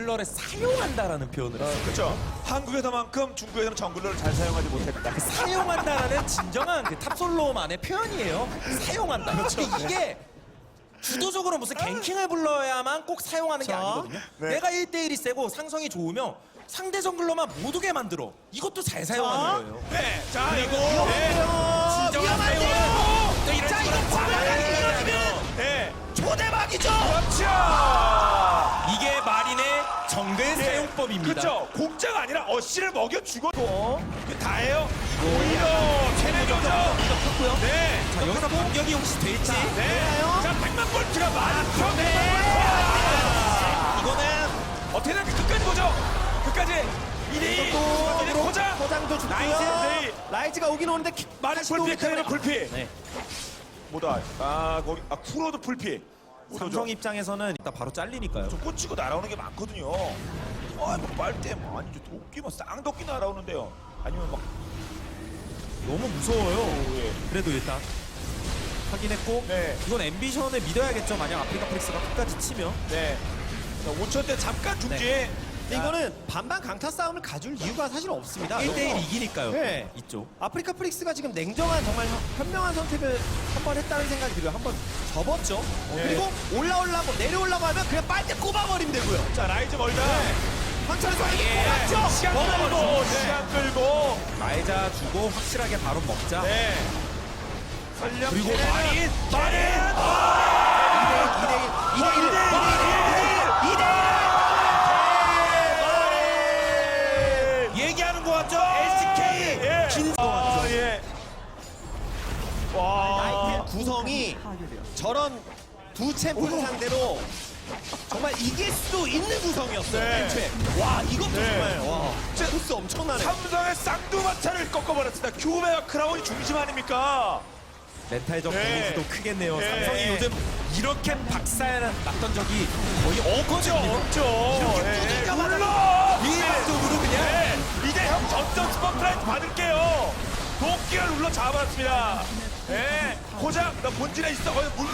정글러를 사용한다라는 표현을 했어요. 그렇죠. 한국에서만큼 중국에서는 정글러를 잘 사용하지 못했다. 사용한다라는 진정한 그 탑솔로만의 표현이에요. 사용한다. 근데 이게 주도적으로 무슨 갱킹을 불러야만 꼭 사용하는 게 자, 아니거든요. 네. 내가 1대1이 세고 상성이 좋으면 상대 정글러만 못 오게 만들어. 이것도 잘 사용하는 거예요. 네. 자, 이거. 위험한데요. 진정한 위험한데요. 사용은 또 이런 자, 식으로 이거 과감하게 이루어지면 네. 초대박이죠. 그렇죠. 사용법입니다. 그렇죠. 공짜가 아니라 어씨를 먹여 죽어도 그 다예요. 오히려 최대조죠. 컸고요. 네. 자, 여기서 공격이 혹시 될지 네. 자, 100만 볼트가 많죠. 네. 이거는 어떻게 든 끝까지 보죠. 끝까지. 2대2. 또. 포장도 나이스. 좋고요. 네. 라이즈가 오긴 오는데 키- 많은 다시 불피, 오기 때문에 불피. 네. 뭐다. 아, 거기, 아, 쿠로도 불피. 삼성 입장에서는 일단 바로 잘리니까요. 좀 꽂히고 날아오는 게 많거든요. 아, 뭐 빨대, 뭐, 아니, 저 도끼, 뭐, 쌍도끼 날아오는데요. 아니면 막, 너무 무서워요. 예. 그래도 일단 확인했고 네. 이건 앰비션을 믿어야겠죠. 만약 아프리카 프릭스가 끝까지 치면 네. 자, 5천 대 잠깐 중지에. 근데 이거는 반반 강타 싸움을 가줄 이유가 사실 없습니다. 1대1 이기니까요. 네. 이쪽. 아프리카 프릭스가 지금 냉정한 정말 현- 현명한 선택을 한 번 했다는 생각이 들어요. 한 번 접었죠. 어, 네. 그리고 올라오려고 내려오려고 하면 그냥 빨대 꼽아버리면 되고요. 자, 라이즈 멀다. 선수 예. 꼽았죠. 시간. 끌고, 네. 시간 끌고. 말자 주고 확실하게 바로 먹자. 네. 그리고 걔네는- 마린! 마린! 2대 1, 2대 1, 2대 1, 2대1. 얘기하는 것 같죠? SK! 예. 긴 아, 예. 와. 아이템 구성이 저런 두 챔피언 상대로 정말 이길 수 있는 구성이었어요. 네. 애초에. 와 이것도 네. 정말 와 진짜 코스 엄청나네. 삼성의 쌍두마차를 꺾어버렸습니다. 큐베와 크라운이 중심 아닙니까? 멘탈적 네. 데미지도 크겠네요. 네. 삼성이 요즘 이렇게 박살 났던 적이 거의 없거든요. 없죠. 이렇게. 물론! 일반적으로 그냥 네. 이제 형 전전 스포트라이트 받을게요. 도끼를 눌러 잡아봤습니다. 네. 고작 나 본진에 있어. 거기 물